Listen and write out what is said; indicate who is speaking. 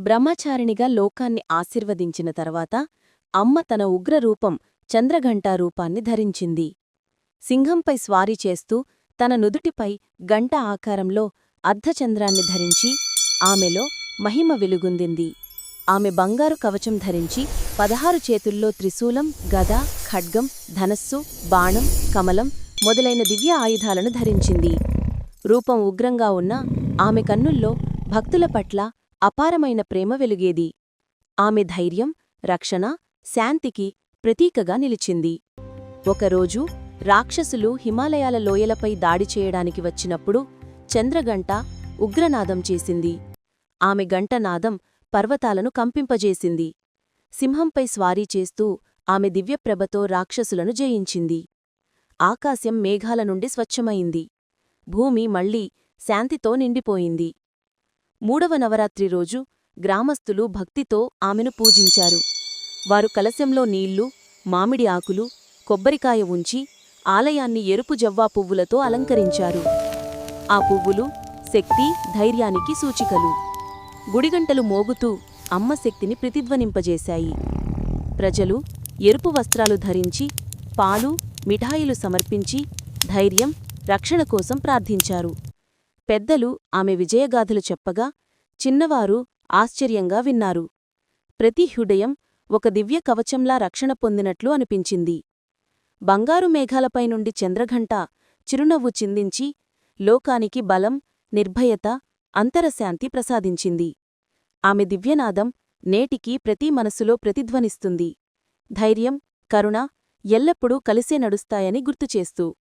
Speaker 1: బ్రహ్మచారిణిగా లోకాన్ని ఆశీర్వదించిన తర్వాత అమ్మ తన ఉగ్రరూపం చంద్రఘంటా రూపాన్ని ధరించింది. సింహంపై స్వారీ చేస్తూ తన నుదుటిపై గంట ఆకారంలో అర్ధచంద్రాన్ని ధరించి ఆమెలో మహిమ వెలుగుందింది. ఆమె బంగారు కవచం ధరించి పదహారు చేతుల్లో త్రిశూలం గద ఖడ్గం ధనస్సు బాణం కమలం మొదలైన దివ్య ఆయుధాలను ధరించింది. రూపం ఉగ్రంగా ఉన్న ఆమె కన్నుల్లో భక్తుల పట్ల అపారమైన ప్రేమ వెలుగేది. ఆమె ధైర్యం రక్షణ శాంతికి ప్రతీకగా నిలిచింది. ఒకరోజు రాక్షసులు హిమాలయాల లోయలపై దాడి చేయడానికి వచ్చినప్పుడు చంద్రగంట ఉగ్రనాదం చేసింది. ఆమె గంటనాదం పర్వతాలను కంపింపజేసింది. సింహంపై స్వారీ చేస్తూ ఆమె దివ్యప్రభతో రాక్షసులను జయించింది. ఆకాశం మేఘాల నుండి స్వచ్ఛమైంది. భూమి మళ్ళీ శాంతితో నిండిపోయింది. మూడవ నవరాత్రి రోజు గ్రామస్థులు భక్తితో ఆమెను పూజించారు. వారు కలశంలో నీళ్ళు మామిడి ఆకులు కొబ్బరికాయ ఉంచి ఆలయాన్ని ఎరుపు జవ్వా పువ్వులతో అలంకరించారు. ఆ పువ్వులు శక్తి ధైర్యానికి సూచికలు. గుడిగంటలు మోగుతూ అమ్మ శక్తిని ప్రతిధ్వనింపజేశాయి. ప్రజలు ఎరుపు వస్త్రాలు ధరించి పాలు మిఠాయిలు సమర్పించి ధైర్యం రక్షణ కోసం ప్రార్థించారు. పెద్దలు ఆమె విజయగాథలు చెప్పగా చిన్నవారు ఆశ్చర్యంగా విన్నారు. ప్రతి హృదయం ఒక దివ్య కవచంలా రక్షణ పొందినట్లు అనిపించింది. బంగారు మేఘాలపై నుండి చంద్రఘంట చిరునవ్వు చిందించి లోకానికి బలం నిర్భయత అంతరశాంతి ప్రసాదించింది. ఆమె దివ్యనాదం నేటికీ ప్రతి మనసులో ప్రతిధ్వనిస్తుంది. ధైర్యం కరుణ ఎల్లప్పుడూ కలిసే నడుస్తాయని గుర్తుచేస్తూ